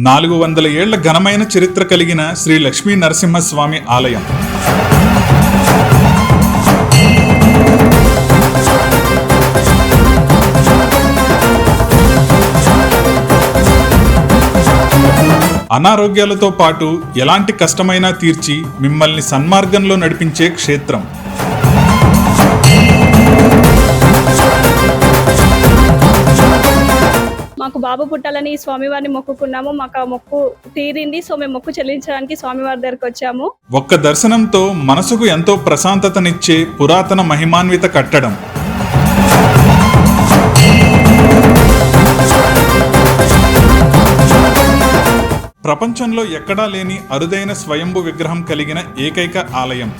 నాలుగు వందల ఏళ్ళ ఘనమైన చరిత్ర కలిగిన శ్రీ లక్ష్మీ నరసింహస్వామి ఆలయం. అనారోగ్యాలతో పాటు ఎలాంటి కష్టమైనా తీర్చి మిమ్మల్ని సన్మార్గంలో నడిపించే క్షేత్రం. మాకు బాబు పుట్టాలని స్వామివారిని మొక్కుకున్నాము మాకు ఆ మొక్కు తీరింది. సో మేము మొక్కు చెల్లించడానికి స్వామివారి దగ్గరికి వచ్చాము. ఒక్క దర్శనంతో మనసుకు ఎంతో ప్రశాంతతనిచ్చే పురాతన మహిమాన్విత కట్టడం. ప్రపంచంలో ఎక్కడా లేని అరుదైన స్వయంభు విగ్రహం కలిగిన ఏకైక ఆలయం.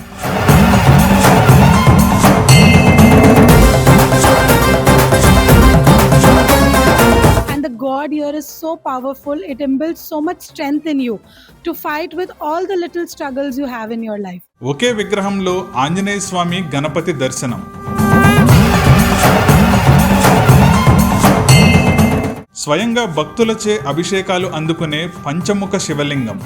Here is so powerful it imbues so much strength in you to fight with all the little struggles you have in your life ఒకే విగ్రహంలో ఆంజనేయ స్వామి గణపతి దర్శనం స్వయంగా భక్తులచే అభిషేకాలు అందుకునే పంచముఖ శివలింగం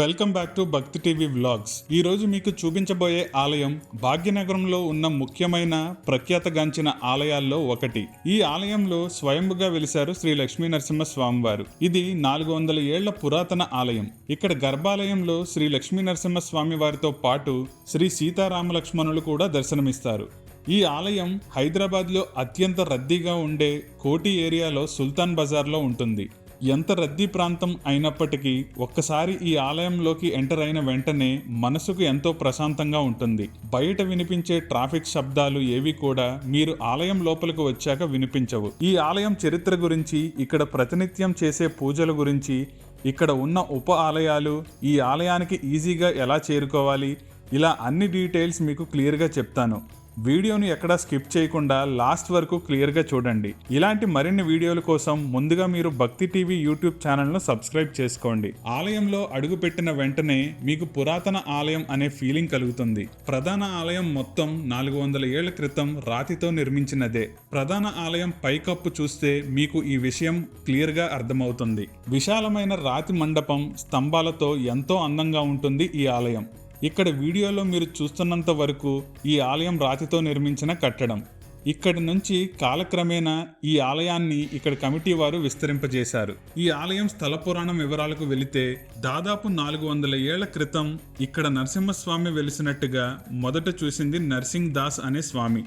welcome back to Bhakti TV vlogs. ఈ రోజు మీకు చూపించబోయే ఆలయం భాగ్యనగరంలో ఉన్న ముఖ్యమైన ప్రఖ్యాతగాంచిన ఆలయాల్లో ఒకటి. ఈ ఆలయంలో స్వయంగా వెలిశారు శ్రీ లక్ష్మీ నరసింహ స్వామివారు ఇది నాలుగు వందల ఏళ్ళ పురాతన ఆలయం. ఇక్కడ గర్భాలయంలో శ్రీ లక్ష్మీ నరసింహ స్వామి వారితో పాటు శ్రీ సీతారామ లక్ష్మణులు కూడా దర్శనమిస్తారు. ఈ ఆలయం హైదరాబాద్లో అత్యంత రద్దీగా ఉండే కోటి ఏరియాలో సుల్తాన్ బజార్లో ఉంటుంది. ఎంత రద్దీ ప్రాంతం అయినప్పటికీ ఒక్కసారి ఈ ఆలయంలోకి ఎంటర్ అయిన వెంటనే మనసుకు ఎంతో ప్రశాంతంగా ఉంటుంది. బయట వినిపించే ట్రాఫిక్ శబ్దాలు ఏవి కూడా మీరు ఆలయం లోపలికి వచ్చాక వినిపించవు. ఈ ఆలయం చరిత్ర గురించి ఇక్కడ ప్రతినిత్యం చేసే పూజల గురించి ఇక్కడ ఉన్న ఉప ఆలయాలు ఈ ఆలయానికి ఈజీగా ఎలా చేరుకోవాలి ఇలా అన్ని డీటెయిల్స్ మీకు క్లియర్గా చెప్తాను. వీడియోను ఎక్కడా స్కిప్ చేయకుండా లాస్ట్ వరకు క్లియర్గా చూడండి. ఇలాంటి మరిన్ని వీడియోల కోసం ముందుగా మీరు భక్తి టీవీ యూట్యూబ్ ఛానల్ను సబ్స్క్రైబ్ చేసుకోండి. ఆలయంలో అడుగుపెట్టిన వెంటనే మీకు పురాతన ఆలయం అనే ఫీలింగ్ కలుగుతుంది. ప్రధాన ఆలయం మొత్తం నాలుగు వందల ఏళ్ళ క్రితం రాతితో నిర్మించినదే. ప్రధాన ఆలయం పైకప్పు చూస్తే మీకు ఈ విషయం క్లియర్గా అర్థమవుతుంది. విశాలమైన రాతి మండపం స్తంభాలతో ఎంతో అందంగా ఉంటుంది ఈ ఆలయం. ఇక్కడ వీడియోలో మీరు చూస్తున్నంత వరకు ఈ ఆలయం రాతితో నిర్మించిన కట్టడం. ఇక్కడి నుంచి కాలక్రమేణా ఈ ఆలయాన్ని ఇక్కడ కమిటీ వారు విస్తరింపజేశారు. ఈ ఆలయం స్థల పురాణం వివరాలకు వెళితే దాదాపు నాలుగు వందల ఏళ్ళ క్రితం ఇక్కడ నరసింహస్వామి వెలిసినట్టుగా మొదట చూసింది నర్సింగ్ దాస్ అనే స్వామి.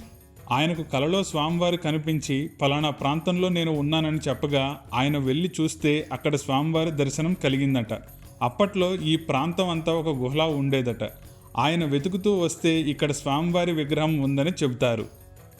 ఆయనకు కలలో స్వామివారు కనిపించి ఫలానా ప్రాంతంలో నేను ఉన్నానని చెప్పగా ఆయన వెళ్ళి చూస్తే అక్కడ స్వామివారి దర్శనం కలిగిందట. అప్పట్లో ఈ ప్రాంతం అంతా ఒక గుహలా ఉండేదట. ఆయన వెతుకుతూ వస్తే ఇక్కడ స్వామివారి విగ్రహం ఉందని చెబుతారు.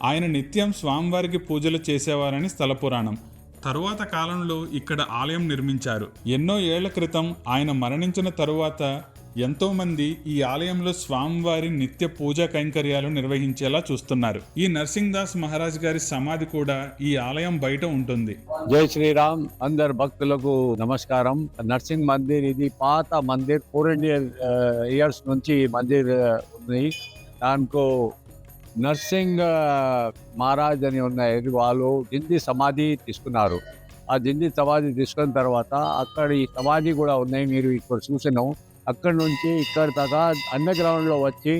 ఆయన నిత్యం స్వామివారికి పూజలు చేసేవారని స్థల పురాణం తరువాత కాలంలో ఇక్కడ ఆలయం నిర్మించారు. ఎన్నో ఏళ్ళ క్రితం ఆయన మరణించిన తరువాత ఎంతోమంది ఈ ఆలయంలో స్వామివారి నిత్య పూజా కైంకర్యాలు నిర్వహించేలా చూస్తున్నారు. ఈ నర్సింగ్ దాస్ మహారాజ్ గారి సమాధి కూడా ఈ ఆలయం బయట ఉంటుంది. జై శ్రీరామ్. అందరు భక్తులకు నమస్కారం. నర్సింగ్ మందిర్ ఇది పాత మందిర్. ఫోర్ హండ్రెడ్ ఇయర్స్ నుంచి మందిర్ ఉంది. దానికో నర్సింగ్ మహారాజ్ అని ఉన్న వాళ్ళు దిండి సమాధి తీసుకున్నారు. ఆ దిండి సమాధి తీసుకున్న తర్వాత అక్కడ ఈ సమాధి కూడా ఉన్నాయి. మీరు ఇక్కడ చూసినాం. అక్కడి నుంచి ఇక్కడ దాకా అండర్ వచ్చి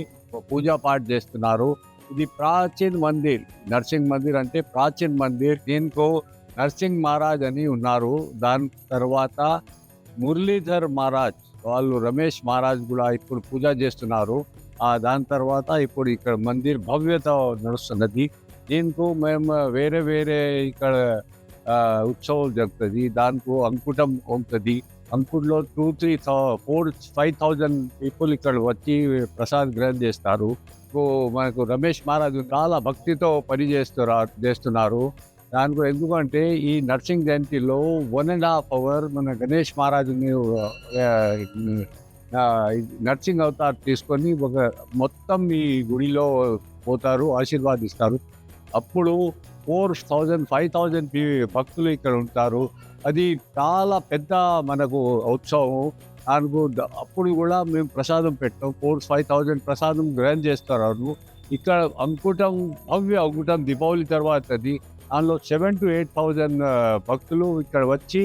పూజా పాఠ చేస్తున్నారు. ఇది ప్రాచీన్ మందిర్ నర్సింగ్ మందిర్ అంటే ప్రాచీన్ మందిర్. దీనికో నర్సింగ్ మహారాజ్ అని ఉన్నారు. దాని తర్వాత మురళీధర్ మహారాజ్ వాళ్ళు రమేష్ మహారాజ్ కూడా ఇప్పుడు పూజ చేస్తున్నారు. ఆ దాని తర్వాత ఇప్పుడు ఇక్కడ మందిర్ భవ్యత నడుస్తున్నది. దీనికి మేము వేరే వేరే ఇక్కడ ఉత్సవం జరుగుతుంది దానికి అంకుటం ఉంటుంది అంకుడ్లో two three thou four five thousand people ఇక్కడ వచ్చి ప్రసాద్ గ్రహణం చేస్తారు. మనకు రమేష్ మహారాజు చాలా భక్తితో పని చేస్తున్నారు చేస్తున్నారు. దానికి ఎందుకంటే ఈ నర్సింగ్ జయంతిలో వన్ అండ్ హాఫ్ అవర్ మన గణేష్ మహారాజుని నర్సింగ్ అవతార్ తీసుకొని ఒక మొత్తం ఈ గుడిలో పోతారు ఆశీర్వాదిస్తారు. అప్పుడు ఫోర్ థౌజండ్ ఫైవ్ థౌజండ్ భక్తులు ఇక్కడ ఉంటారు. అది చాలా పెద్ద మనకు ఉత్సవం. దానికి అప్పుడు కూడా మేము ప్రసాదం పెట్టాం. ఫోర్ ఫైవ్ థౌజండ్ ప్రసాదం గ్రహణం చేస్తారు ఇక్కడ అంకుటం భవ్య అంకుటం దీపావళి తర్వాతది. దానిలో సెవెన్ టు ఎయిట్ థౌజండ్ భక్తులు ఇక్కడ వచ్చి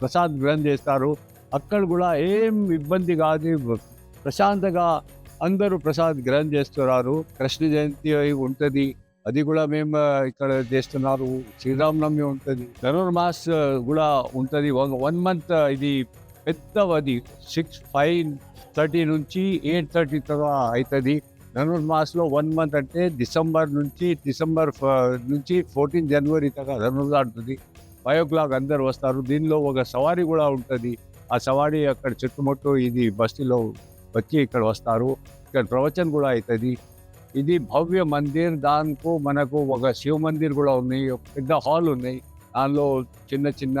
ప్రసాద్ గ్రహణం చేస్తారు. అక్కడ కూడా ఏం ఇబ్బంది కాదు. ప్రశాంతంగా అందరూ ప్రసాద్ గ్రహణం చేస్తున్నారు. కృష్ణ జయంతి ఉంటుంది. అది కూడా మేము ఇక్కడ చేస్తున్నారు. శ్రీరామనవమి ఉంటుంది. ధనుర్మాస్ కూడా ఉంటుంది. వన్ మంత్ ఇది పెద్ద అది సిక్స్ ఫైవ్ థర్టీ నుంచి ఎయిట్ థర్టీ తర్వాత అవుతుంది ధనుర్మాస్లో వన్ మంత్ అంటే డిసెంబర్ నుంచి డిసెంబర్ నుంచి ఫోర్టీన్ జనవరి దాకా ధనుర్మాసం ఉంటుంది. ఫైవ్ ఓ క్లాక్ అందరు వస్తారు. దీనిలో ఒక సవారీ కూడా ఉంటుంది. ఆ సవారీ అక్కడ చుట్టుముట్టు ఇది బస్తీలో వచ్చి ఇక్కడ వస్తారు. ఇక్కడ ప్రవచనం కూడా అవుతుంది ఇది భవ్య మందిర్. దానికు మనకు ఒక శివ మందిర్ కూడా ఉన్నాయి. పెద్ద హాల్ ఉన్నాయి. దానిలో చిన్న చిన్న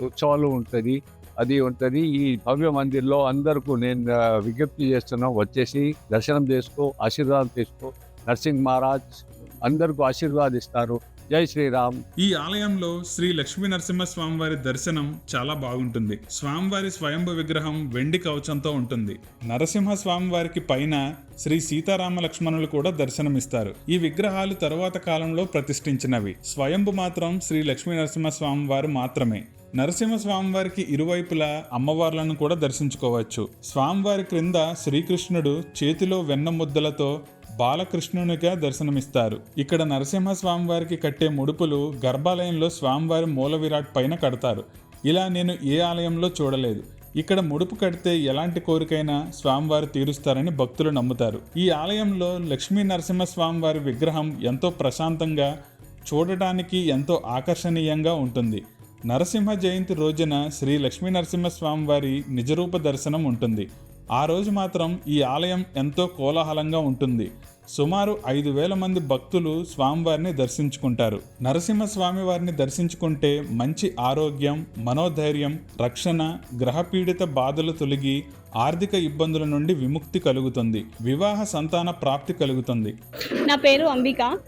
ఉత్సవాలు ఉంటుంది. అది ఉంటుంది. ఈ భవ్య మందిర్లో అందరికీ నేను విజ్ఞప్తి చేస్తున్నాం. వచ్చేసి దర్శనం చేసుకో ఆశీర్వాదం తీసుకో. నర్సింగ్ మహారాజ్ అందరికీ ఆశీర్వాదిస్తారు. జై శ్రీరామ్. ఈ ఆలయంలో శ్రీ లక్ష్మీ నరసింహ స్వామివారి దర్శనం చాలా బాగుంటుంది. స్వామివారి స్వయంభు విగ్రహం వెండి కవచంతో ఉంటుంది. నరసింహ స్వామివారికి పైన శ్రీ సీతారామ లక్ష్మణులు కూడా దర్శనమిస్తారు. ఈ విగ్రహాలు తరువాత కాలంలో ప్రతిష్ఠించినవి. స్వయంభు మాత్రం శ్రీ లక్ష్మీ నరసింహ స్వామివారు మాత్రమే. నరసింహ స్వామివారికి ఇరువైపులా అమ్మవార్లను కూడా దర్శించుకోవచ్చు. స్వామివారి క్రింద శ్రీకృష్ణుడు చేతిలో వెన్న ముద్దలతో బాలకృష్ణునిగా దర్శనమిస్తారు. ఇక్కడ నరసింహ స్వామివారికి కట్టే ముడుపులు గర్భాలయంలో స్వామివారి మూల విరాట్ పైన కడతారు. ఇలా నేను ఏ ఆలయంలో చూడలేదు. ఇక్కడ ముడుపు కడితే ఎలాంటి కోరికైనా స్వామివారు తీరుస్తారని భక్తులు నమ్ముతారు. ఈ ఆలయంలో లక్ష్మీ నరసింహ స్వామివారి విగ్రహం ఎంతో ప్రశాంతంగా చూడటానికి ఎంతో ఆకర్షణీయంగా ఉంటుంది. నరసింహ జయంతి రోజున శ్రీ లక్ష్మీ నరసింహ స్వామివారి నిజరూప దర్శనం ఉంటుంది. ఆ రోజు మాత్రం ఈ ఆలయం ఎంతో కోలాహలంగా ఉంటుంది. సుమారు ఐదు వేల మంది భక్తులు స్వామివారిని దర్శించుకుంటారు. నరసింహ స్వామి వారిని దర్శించుకుంటే మంచి ఆరోగ్యం మనోధైర్యం రక్షణ గ్రహపీడిత బాధలు తొలగి ఆర్థిక ఇబ్బందుల నుండి విముక్తి కలుగుతుంది. వివాహ సంతాన ప్రాప్తి కలుగుతుంది. నా పేరు అంబిక.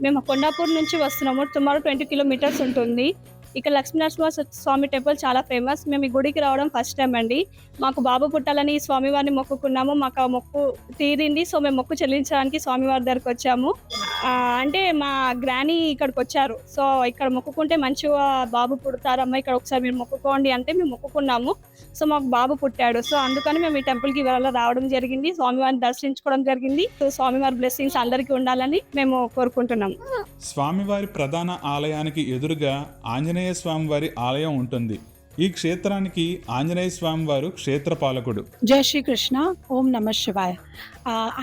మేము కొండాపూర్ నుంచి వస్తున్నాము. సుమారు ట్వంటీ కిలోమీటర్స్ ఉంటుంది. ఇక్కడ లక్ష్మీనరసింహ స్వామి టెంపుల్ చాలా ఫేమస్. మేము ఈ గుడికి రావడం ఫస్ట్ టైం అండి. మాకు బాబు పుట్టాలని స్వామివారిని మొక్కుకున్నాము. మాకు ఆ మొక్కు తీరింది. సో మేము మొక్కు చెల్లించడానికి స్వామివారి దగ్గరకు వచ్చాము. అంటే మా గ్రానీ ఇక్కడికి వచ్చారు. సో ఇక్కడ మొక్కుకుంటే మంచిగా బాబు పుడతారమ్మా ఇక్కడ ఒకసారి మీరు మొక్కుకోండి అంటే మేము మొక్కుకున్నాము. సో మాకు బాబు పుట్టాడు. సో అందుకని మేము ఈ టెంపుల్కి ఇవాళ రావడం జరిగింది. స్వామివారిని దర్శించుకోవడం జరిగింది. సో స్వామివారి బ్లెస్సింగ్స్ అందరికీ ఉండాలని మేము కోరుకుంటున్నాము స్వామివారి ప్రధాన ఆలయానికి ఎదురుగా ఆంజనేయ ఆంజనేయ స్వామివారి ఆలయం ఉంటుంది. ఈ క్షేత్రానికి ఆంజనేయ స్వామి వారు క్షేత్ర పాలకుడు జై శ్రీ కృష్ణ ఓం నమ శివాయ.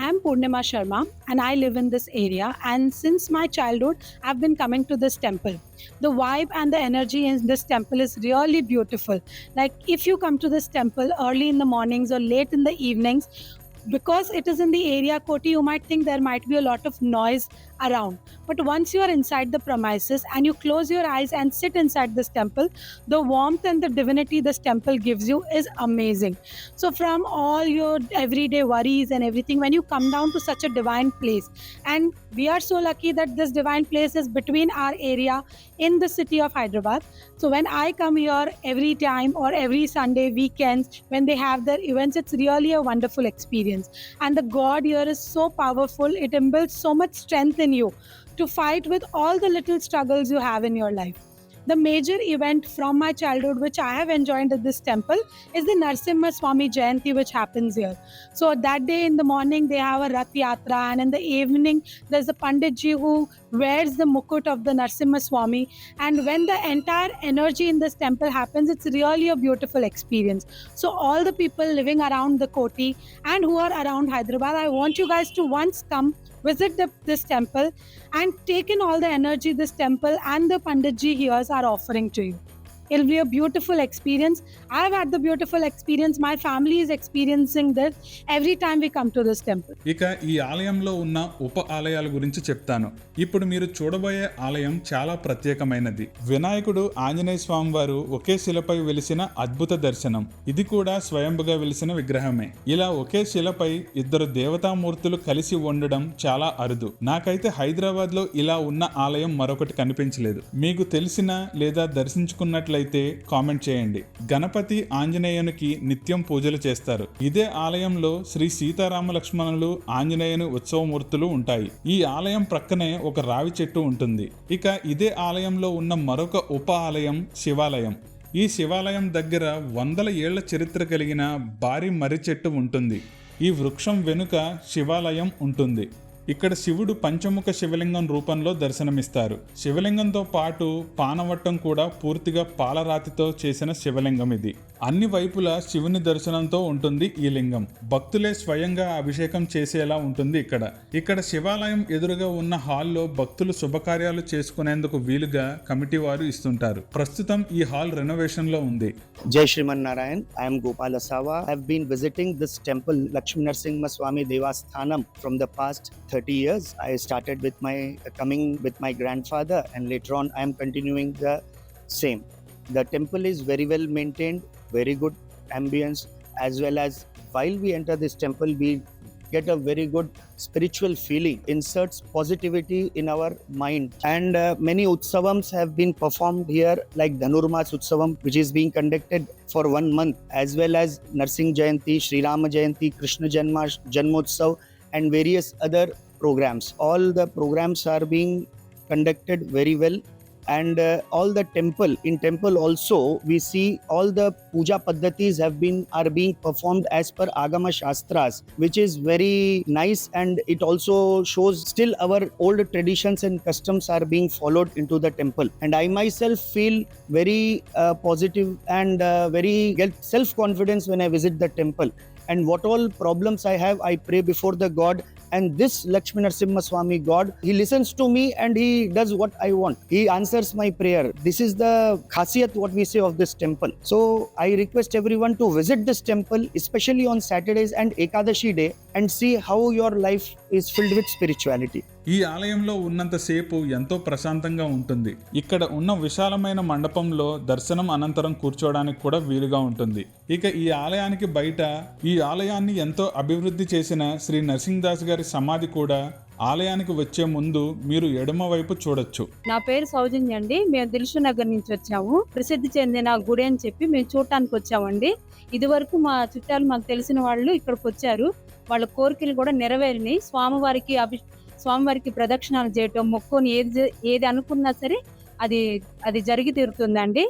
I'm Purnima Sharma and I live in this area and since my childhood have been coming to this temple the vibe and the energy in this temple is really beautiful like if you come to this temple early in the mornings or late in the evenings because it is in the area Koti, you might think there might be a lot of noise around. But once you are inside the premises and you close your eyes and sit inside this temple, the warmth and the divinity this temple gives you is amazing. So, from all your everyday worries and everything, when you come down to such a divine place, and we are so lucky that this divine place is between our area in the city of Hyderabad. So, when I come here every time or every Sunday, weekends, when they have their events, it's really a wonderful experience. And the God here is so powerful, it imbues so much strength in you to fight with all the little struggles you have in your life. The major event from my childhood, which I have enjoyed at this temple, is the Narsimha Swami Jayanti, which happens here. So that day in the morning, they have a Rath Yatra, and in the evening, there's a Pandit ji who wears the mukut of the Narsimha Swami. And when the entire energy in this temple happens, it's really a beautiful experience. So all the people living around the Koti and who are around Hyderabad, I want you guys to once come visit the, this temple and take in all the energy this temple and the Pandit ji here are offering to you. It'll be a beautiful experience. I've had the beautiful experience. My family is experiencing this every time we come to this temple. ఇక ఈ ఆలయంలో ఉన్న ఉప ఆలయాల గురించి చెప్తాను ఇప్పుడు మీరు చూడబోయే ఆలయం చాలా ప్రత్యేకమైనది వినాయకుడు ఆంజనేయ స్వామి వారు ఒకే శిలపై వెలిసిన అద్భుత దర్శనం ఇది కూడా స్వయంభుగా వెలిసిన విగ్రహమే ఇలా ఒకే శిలపై ఇద్దరు దేవతామూర్తులు కలిసి ఉండడం చాలా అరుదు నాకైతే హైదరాబాద్లో ఇలా ఉన్న ఆలయం మరొకటి కనిపించలేదు మీకు తెలిసిన లేదా దర్శించుకున్నట్లయితే నచ్చినట్లయితే కామెంట్ చేయండి. గణపతి ఆంజనేయునికి నిత్యం పూజలు చేస్తారు. ఇదే ఆలయంలో శ్రీ సీతారామ లక్ష్మణులు ఆంజనేయుని ఉత్సవమూర్తులు ఉంటాయి. ఈ ఆలయం ప్రక్కనే ఒక రావి చెట్టు ఉంటుంది. ఇక ఇదే ఆలయంలో ఉన్న మరొక ఉప ఆలయం శివాలయం. ఈ శివాలయం దగ్గర వందల ఏళ్ళ చరిత్ర కలిగిన భారీ మర్రి చెట్టు ఉంటుంది. ఈ వృక్షం వెనుక శివాలయం ఉంటుంది. ఇక్కడ శివుడు పంచముఖ శివలింగం రూపంలో దర్శనమిస్తారు. శివలింగంతో పాటు పానవట్టం కూడా పూర్తిగా పాలరాతితో చేసిన శివలింగం ఇది. అన్ని వైపులా శివుని దర్శనంతో ఉంటుంది ఈ లింగం. భక్తులే స్వయంగా అభిషేకం చేసేలా ఉంటుంది ఇక్కడ. ఇక్కడ శివాలయం ఎదురుగా ఉన్న హాల్లో భక్తులు శుభకార్యాలు చేసుకునేందుకు వీలుగా కమిటీ వారు ఇస్తుంటారు. ప్రస్తుతం ఈ హాల్ రెనోవేషన్లో ఉంది. జై Shrimannarayan I'm Gopal Asawa. Gopal Asawa. Visiting this temple Lakshmi Narasimha Swami Lakshmi from Swami past 30 years. I started with my coming with my grandfather, and later on, I am continuing the same. The temple is very well maintained, very good ambience, as well as while we enter this temple, we get a very good spiritual feeling inserts positivity in our mind and uh, many utsavams have been performed here like dhanurmas utsavam which is being conducted for one month as well as narsingh jayanti sri rama jayanti krishna janma janmotsav and various other programs. All the programs are being conducted very well. And uh, all the temple in temple also we see all the puja paddhatis have been are being performed as per agama shastras which is very nice. And it also shows still our old traditions and customs are being followed into the temple. And i myself feel very uh, positive and uh, very self confidence when i visit the temple and what all problems i have i pray before the god and this Lakshmi Swami God, he listens to me and he does what I want. He answers my prayer. This is the khasiyat what we say of this temple. So I request everyone to visit this temple, especially on Saturdays and Ekadashi day, and see how your life is filled with spirituality. ఈ ఆలయంలో ఉన్నంతసేపు ఎంతో ప్రశాంతంగా ఉంటుంది. ఇక్కడ ఉన్న విశాలమైన మండపంలో దర్శనం అనంతరం కూర్చోవడానికి కూడా వీలుగా ఉంటుంది. ఇక ఈ ఆలయానికి బయట ఈ ఆలయాన్ని ఎంతో అభివృద్ధి చేసిన శ్రీ నరసింహదాస్ గారి సమాధి కూడా ఆలయానికి వచ్చే ముందు మీరు ఎడమ వైపు చూడొచ్చు. నా పేరు సౌజన్య అండి. మేము దిల్సు నగర్ నుంచి వచ్చాము. ప్రసిద్ధి చెందిన గుడి అని చెప్పి మేము చూడటానికి వచ్చామండి. ఇది వరకు మా చుట్టాలు మాకు తెలిసిన వాళ్ళు ఇక్కడికి వచ్చారు. వాళ్ళ కోరికలు కూడా నెరవేరినాయి స్వామివారికి అభి స్వామివారికి ప్రదక్షిణాలు చేయటం మొక్కుని ఏది ఏది అనుకున్నా సరే అది అది జరిగి తీరుతుందండి.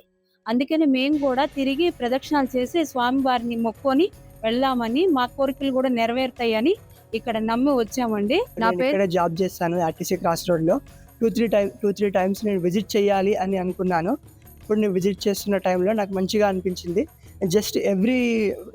అందుకని మేము కూడా తిరిగి ప్రదక్షిణాలు చేసి స్వామివారిని మొక్కొని వెళ్దామని మా కోరికలు కూడా నెరవేరుతాయని ఇక్కడ నమ్మి వచ్చామండి. నా పేరు ఇక్కడే జాబ్ చేస్తాను ఆర్టీసీ క్రాస్ రోడ్లో two three time two three times నేను విజిట్ చేయాలి అని అనుకున్నాను. ఇప్పుడు నేను విజిట్ చేస్తున్న టైంలో నాకు మంచిగా అనిపించింది. జస్ట్ ఎవ్రీ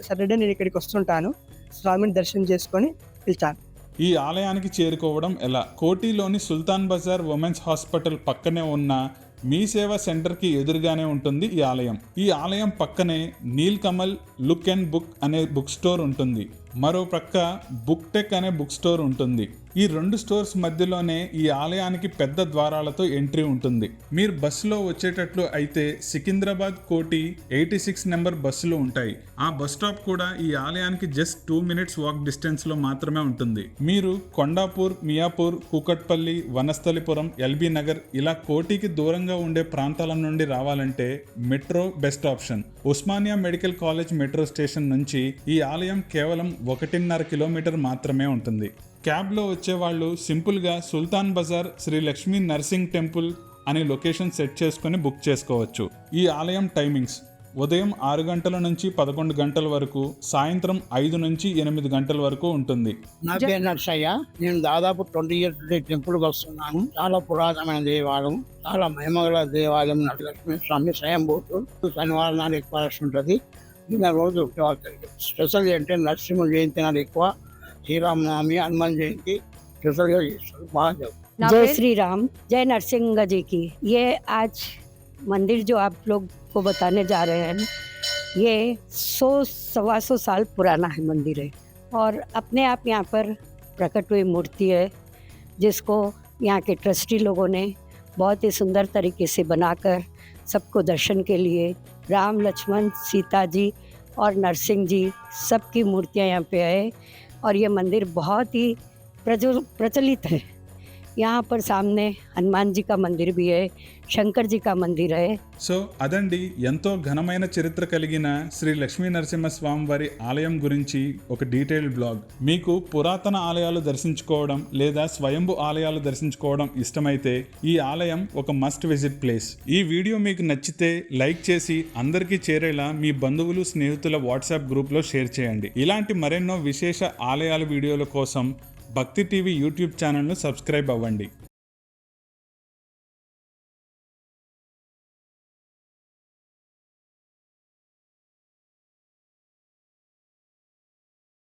సాటర్డే నేను ఇక్కడికి వస్తుంటాను. స్వామిని దర్శనం చేసుకొని పిలిచాను. ఈ ఆలయానికి చేరుకోవడం ఎలా? కోటిలోని సుల్తాన్ బజార్ ఉమెన్స్ హాస్పిటల్ పక్కనే ఉన్న మీ సేవ సెంటర్కి ఎదురుగానే ఉంటుంది ఈ ఆలయం. ఈ ఆలయం పక్కనే Neel Kamal look and book అనే బుక్ స్టోర్ ఉంటుంది. మరో ప్రక్క బుక్ టెక్ అనే బుక్ స్టోర్ ఉంటుంది. ఈ రెండు స్టోర్స్ మధ్యలోనే ఈ ఆలయానికి పెద్ద ద్వారాలతో ఎంట్రీ ఉంటుంది. మీరు బస్సులో వచ్చేటట్లు అయితే సికింద్రాబాద్ కోటి ఎయిటీ సిక్స్ నెంబర్ బస్సులు ఉంటాయి. ఆ బస్ స్టాప్ కూడా ఈ ఆలయానికి జస్ట్ టూ మినిట్స్ వాక్ డిస్టెన్స్లో మాత్రమే ఉంటుంది. మీరు కొండాపూర్ మియాపూర్ కూకట్పల్లి వనస్థలిపురం ఎల్బీ నగర్ ఇలా కోటికి దూరంగా ఉండే ప్రాంతాల నుండి రావాలంటే metro best option. Osmania medical college metro station నుంచి ఈ ఆలయం కేవలం ఒకటిన్నర కిలోమీటర్ మాత్రమే ఉంటుంది. క్యాబ్లో వచ్చేవాళ్ళు సింపుల్గా సుల్తాన్ బజార్ శ్రీ లక్ష్మీ నర్సింగ్ టెంపుల్ అనే లొకేషన్ సెట్ చేసుకొని బుక్ చేసుకోవచ్చు. ఈ ఆలయం టైమింగ్స్. ఉదయం ఆరు గంటల నుంచి పదకొండు గంటల వరకు సాయంత్రం ఐదు నుంచి ఎనిమిది గంటల వరకు ఉంటుంది. నా పేరు నర్సయ్య. నేను దాదాపు ట్వంటీ ఇయర్స్ నుండి టెంపుల్కి వస్తున్నాను. చాలా పురాతనమైన దేవాలయం చాలా మహిమగల దేవాలయం లక్ష్మీ స్వామి స్వయంభూతు శనివారం నాడు ఎక్కువ రష్ ఉంటుంది. నిన్న రోజు స్పెషల్ ఏంటంటే నరసింహ జయంతి నాడు ఎక్కువ. श्री राम नामी हनुमान जयंती जय श्री राम जय नरसिंह जी की। ये आज मंदिर जो आप लोग को बताने जा रहे हैं ये सौ सवा सौ साल पुराना है मंदिर है। और अपने आप यहाँ पर प्रकट हुई मूर्ति है जिसको यहाँ के ट्रस्टी लोगों ने बहुत ही सुंदर तरीके से बनाकर सबको दर्शन के लिए राम लक्ष्मण सीता जी और नरसिंह जी सबकी मूर्तियाँ यहाँ पे है। और ये मंदिर बहुत ही प्रचलित है। यहाँ पर सामने हनुमान जी का मंदिर भी है शंकर जी का मंदिर है సో అదండి ఎంతో ఘనమైన చరిత్ర కలిగిన శ్రీ లక్ష్మీ నరసింహస్వామి వారి ఆలయం గురించి ఒక డీటెయిల్డ్ బ్లాగ్ మీకు పురాతన ఆలయాలు దర్శించుకోవడం లేదా స్వయంభు ఆలయాలు దర్శించుకోవడం ఇష్టమైతే ఈ ఆలయం ఒక మస్ట్ విజిట్ ప్లేస్ ఈ వీడియో మీకు నచ్చితే లైక్ చేసి అందరికీ చేరేలా మీ బంధువులు స్నేహితుల వాట్సాప్ గ్రూప్లో షేర్ చేయండి ఇలాంటి మరెన్నో విశేష ఆలయాల వీడియోల కోసం భక్తి టీవీ యూట్యూబ్ ఛానల్ను సబ్స్క్రైబ్ అవ్వండి.